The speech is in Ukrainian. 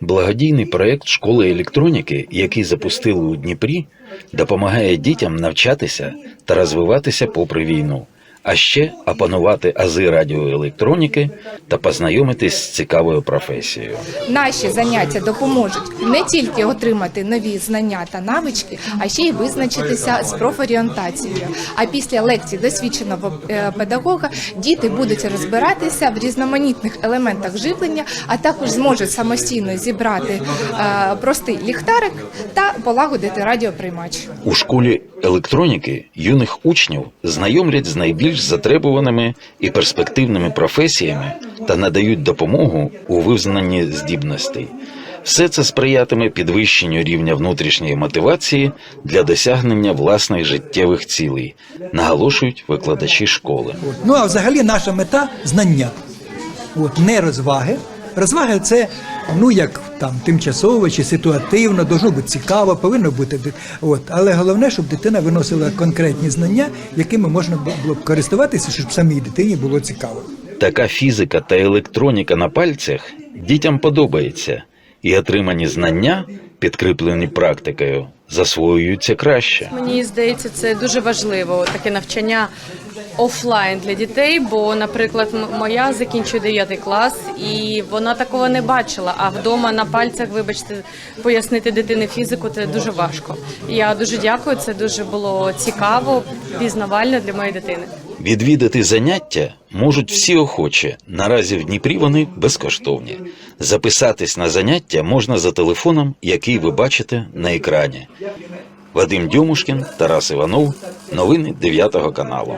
Благодійний проект школи електроніки, який запустили у Дніпрі, допомагає дітям навчатися та розвиватися попри війну, а ще опанувати ази радіоелектроніки та познайомитись з цікавою професією. Наші заняття допоможуть не тільки отримати нові знання та навички, а ще й визначитися з профорієнтацією. А після лекцій досвідченого е, педагога діти будуть розбиратися в різноманітних елементах живлення, а також зможуть самостійно зібрати е, простий ліхтарик та полагодити радіоприймач. У школі електроніки юних учнів знайомлять з найбільш затребуваними і перспективними професіями та надають допомогу у визнанні здібностей. Все це сприятиме підвищенню рівня внутрішньої мотивації для досягнення власних життєвих цілей, наголошують викладачі школи. Ну а взагалі наша мета знання. От, не розваги. Розваги це ну як там тимчасово чи ситуативно, должно бути цікаво, повинно бути. От. Але головне, щоб дитина виносила конкретні знання, якими можна було б користуватися, щоб самій дитині було цікаво. Така фізика та електроніка на пальцях дітям подобається, і отримані знання, підкріплені практикою, засвоюються краще. Мені здається, це дуже важливо таке навчання офлайн для дітей. Бо, наприклад, моя закінчує 9 клас, і вона такого не бачила. А вдома на пальцях, вибачте, пояснити дитині фізику це дуже важко. Я дуже дякую. Це дуже було цікаво, пізнавально для моєї дитини. Відвідати заняття можуть всі охочі. Наразі в Дніпрі вони безкоштовні. Записатись на заняття можна за телефоном, який ви бачите на екрані. Вадим Дьомушкін, Тарас Іванов. Новини 9 каналу.